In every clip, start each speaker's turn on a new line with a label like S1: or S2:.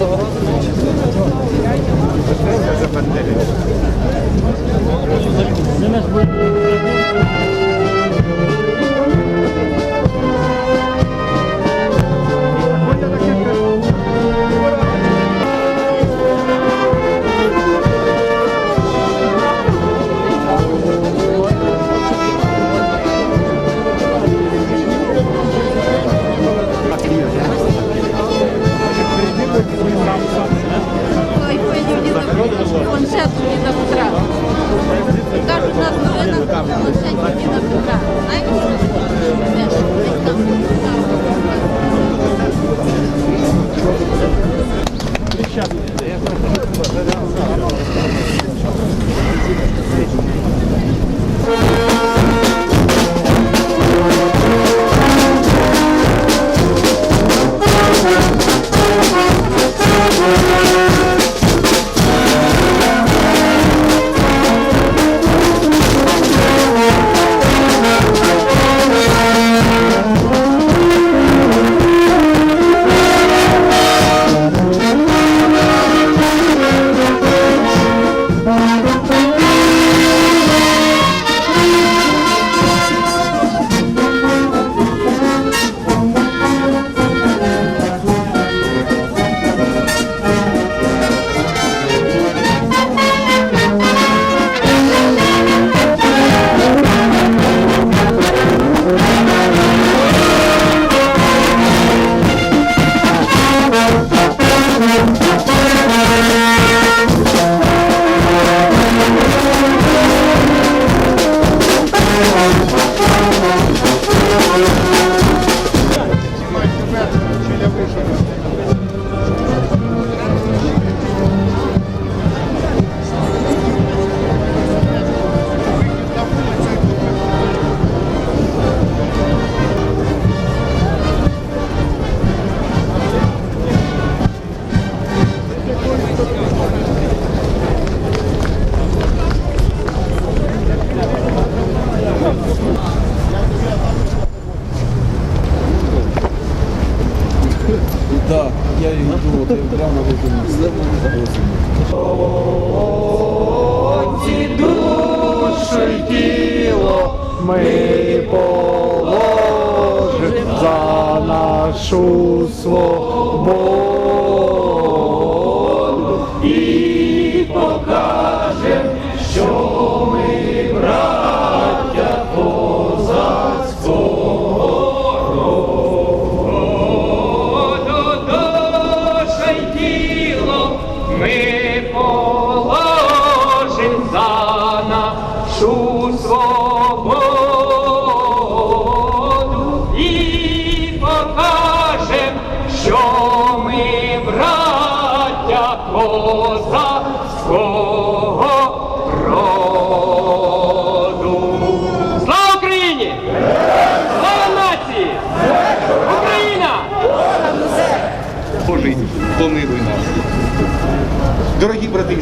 S1: Планшет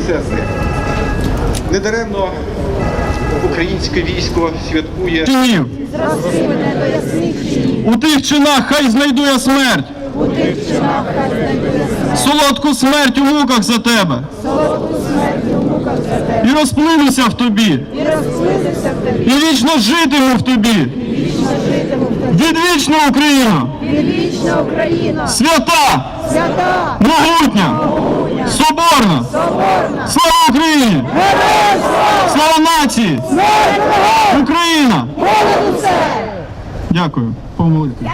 S2: Брати недаремно українське військо святкує
S3: чинів. У тих чинах хай знайду я смерть. Солодку смерть у муках за тебе. І розплинуся в тобі. І вічно житиму в тобі. Відвічна Україна!
S4: Вічна Україна,
S3: Свята!
S4: свята,
S3: Могутня! Соборна! Слава Україні! Слава нації! Україна! Дякую. Помолитись.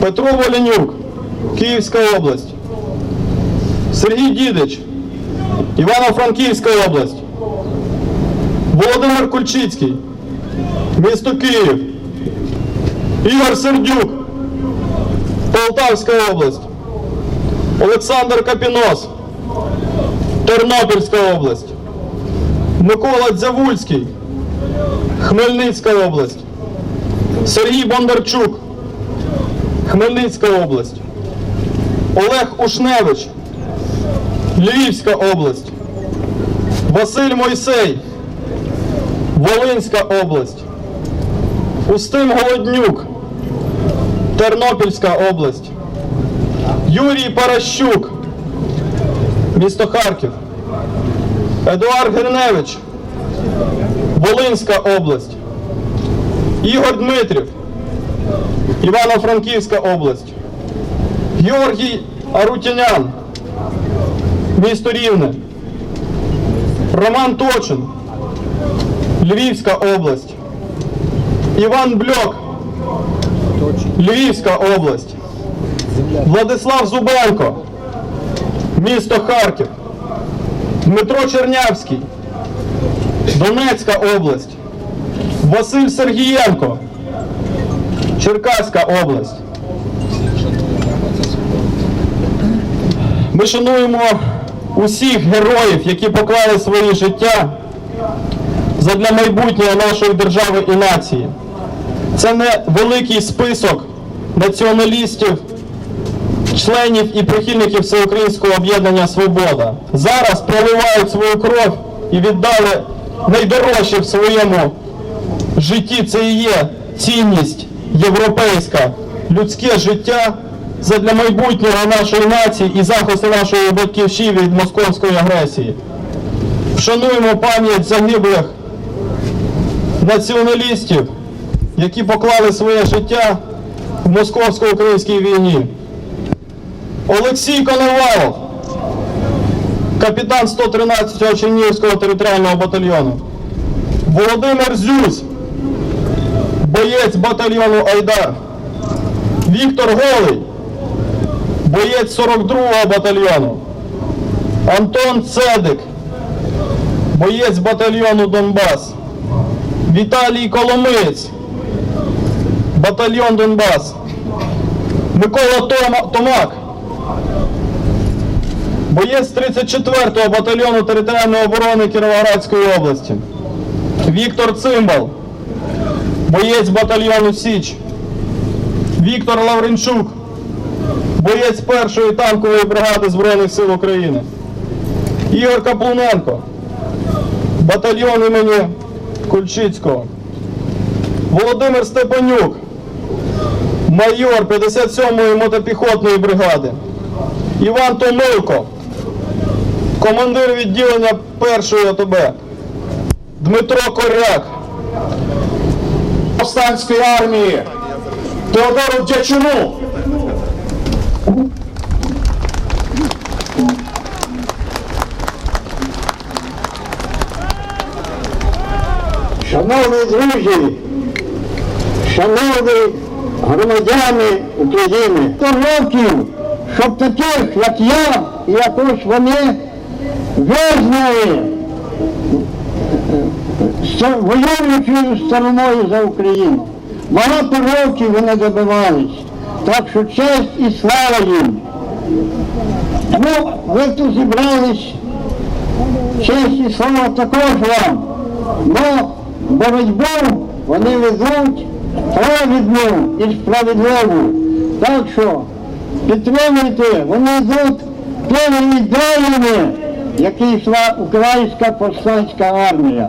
S3: Петро Волянюк, Київська область. Сергій Дідич, Івано-Франківська область. Володимир Кульчицький, місто Київ. Ігор Сердюк, Полтавська область. Олександр Капінос, Тернопільська область. Микола Дзявульський, Хмельницька область. Сергій Бондарчук, Хмельницька область. Олег Ушневич, Львівська область. Василь Мойсей, Волинська область. Устим Голоднюк, Тернопільська область. Юрій Паращук, місто Харків. Едуард Гриневич, Волинська область. Ігор Дмитрів, Івано-Франківська область. Георгій Арутянян, місто Рівне. Роман Точин, Львівська область. Іван Бльок, Львівська область. Владислав Зубенко, місто Харків. Дмитро Чернявський, Донецька область. Василь Сергієнко, Черкаська область. Ми шануємо усіх героїв, які поклали свої життя задля майбутнього нашої держави і нації. Це не великий список націоналістів, членів і прихильників Всеукраїнського об'єднання Свобода. Зараз проливають свою кров і віддали найдорожче в своєму житті. Це і є цінність європейська, людське життя задля майбутнього нашої нації і захисту нашої батьківщини від московської агресії. Вшануємо пам'ять загиблих націоналістів, які поклали своє життя в московсько-українській війні. Олексій Коновалов, капітан 113-го Чернігівського територіального батальйону. Володимир Зюсь, боєць батальйону Айдар. Віктор Голий, боєць 42-го батальйону. Антон Цедик, боєць батальйону Донбас. Віталій Коломиць, батальйон Донбас. Микола Томак, боєць 34-го батальйону територіальної оборони Кіровоградської області. Віктор Цимбал, боєць батальйону Січ. Віктор Лавренчук, боєць першої танкової бригади Збройних сил України. Ігор Каплуненко, батальйон імені Кульчицького. Володимир Степанюк, майор 57-ї мотопіхотної бригади. Іван Томилко, командир відділення першої ОТБ. Дмитро Коряк, повстанської армії. Теодору Дячуну.
S5: Шановні друзі, шановні громадяни України, то років, щоб таких, як я, і якось вони визнали ст- воюючою стороною за Україну. Багато років вони добивались. Так що честь і слава їм. Ну, ви тут зібрались, честь і слава також вам. Но боротьбу вони ведуть праведну і справедливу. Так що підтримуйте, вони йдуть тими ідеями, які йшла українська повстанська армія.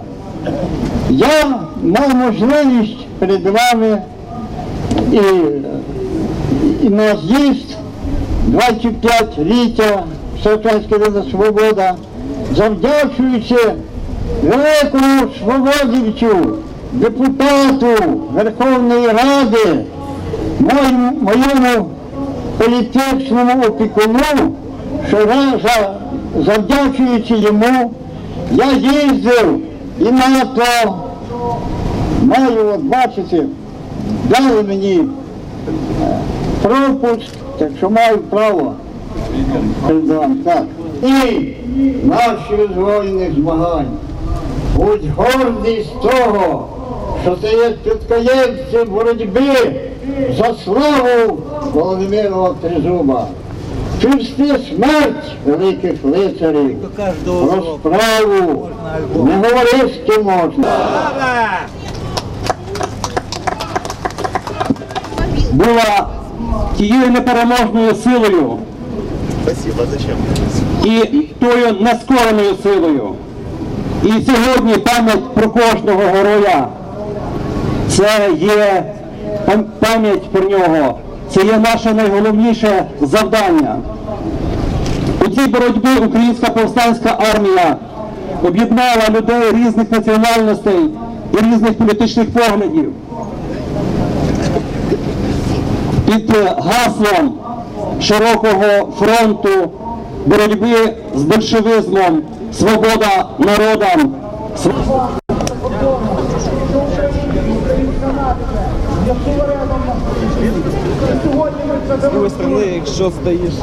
S5: Я мав можливість перед вами і, і на з'їзд 25 ліття Всеукраїнська Рада Свобода, завдячуючи великому свободівцю, депутату Верховної Ради, моєму, політичному опікуну, що завдячуючи йому, я їздив і на то маю, от бачите, дали мені е, пропуск, так що маю право. Так. І наші воїни змагань. Будь гордий з того, що ти є підкаємцем боротьби за славу Володимира Тризуба. Чисти смерть великих лицарів, про справу не говори, з ким можна.
S6: Була тією непереможною силою. І тою нескореною силою. І сьогодні пам'ять про кожного героя. Це є пам'ять про нього. Це є наше найголовніше завдання. У цій боротьбі Українська повстанська армія об'єднала людей різних національностей і різних політичних поглядів. Під гаслом широкого фронту боротьби з большевизмом, свобода народам.
S3: З другої сторони, якщо стоїш.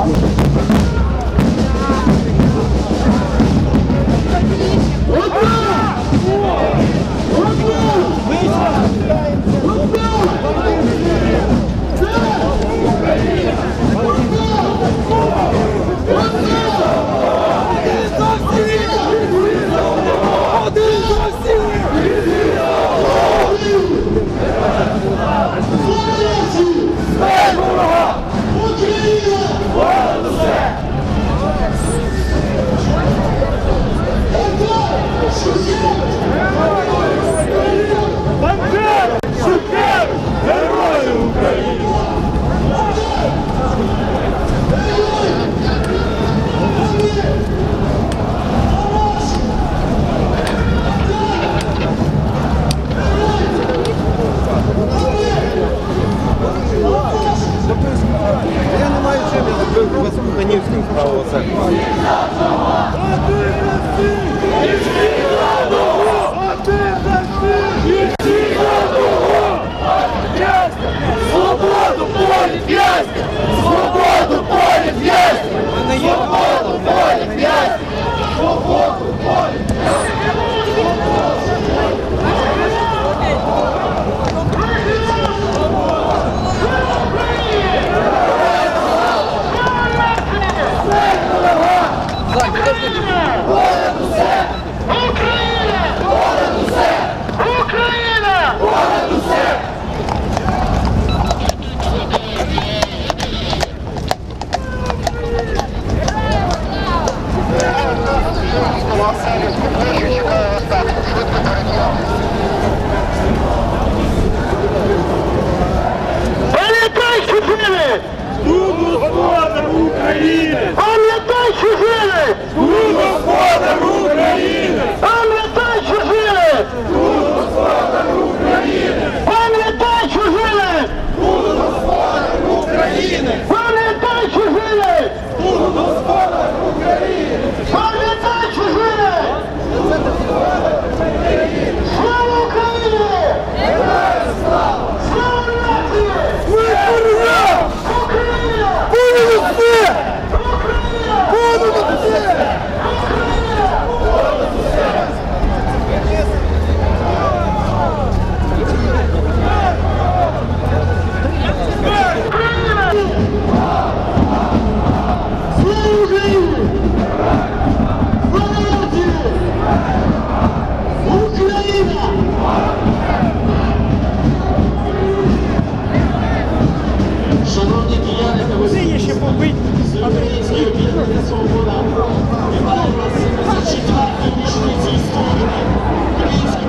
S7: Сині ще побить, а ти свобода. Українські